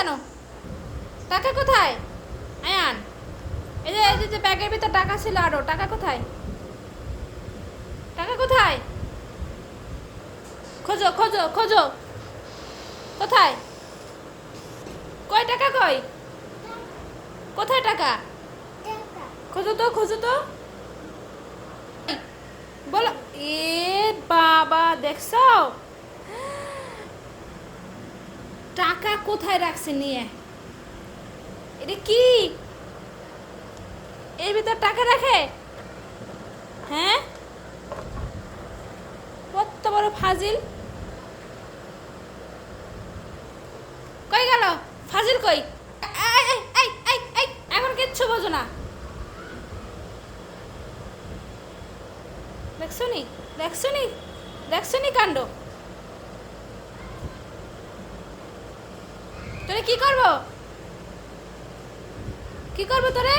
কেন? টাকা কোথায়? আয়ান এই যে, এই যে- ব্যাগের ভিতর টাকা ছিল আরও, টাকা কোথায়? টাকা কোথায়? খোঁজো খোঁজো খোঁজো। কোথায়? কয় টাকা কই কোথায় টাকা? খোঁজো তো খোঁজো তো। বলো, এ বাবা, দেখছ? টাকা কোথায় রাখছে নিয়ে? এটা কি? এর ভিতর টাকা রাখে? হ্যাঁ? কত বড় ফাজিল। কই গেল? ফাজিল কই? এখন কিচ্ছু বোঝো না। দেখছ নি? দেখছ নি? দেখছ নি কাণ্ড? তোরে কি করব? কি করব তোরে?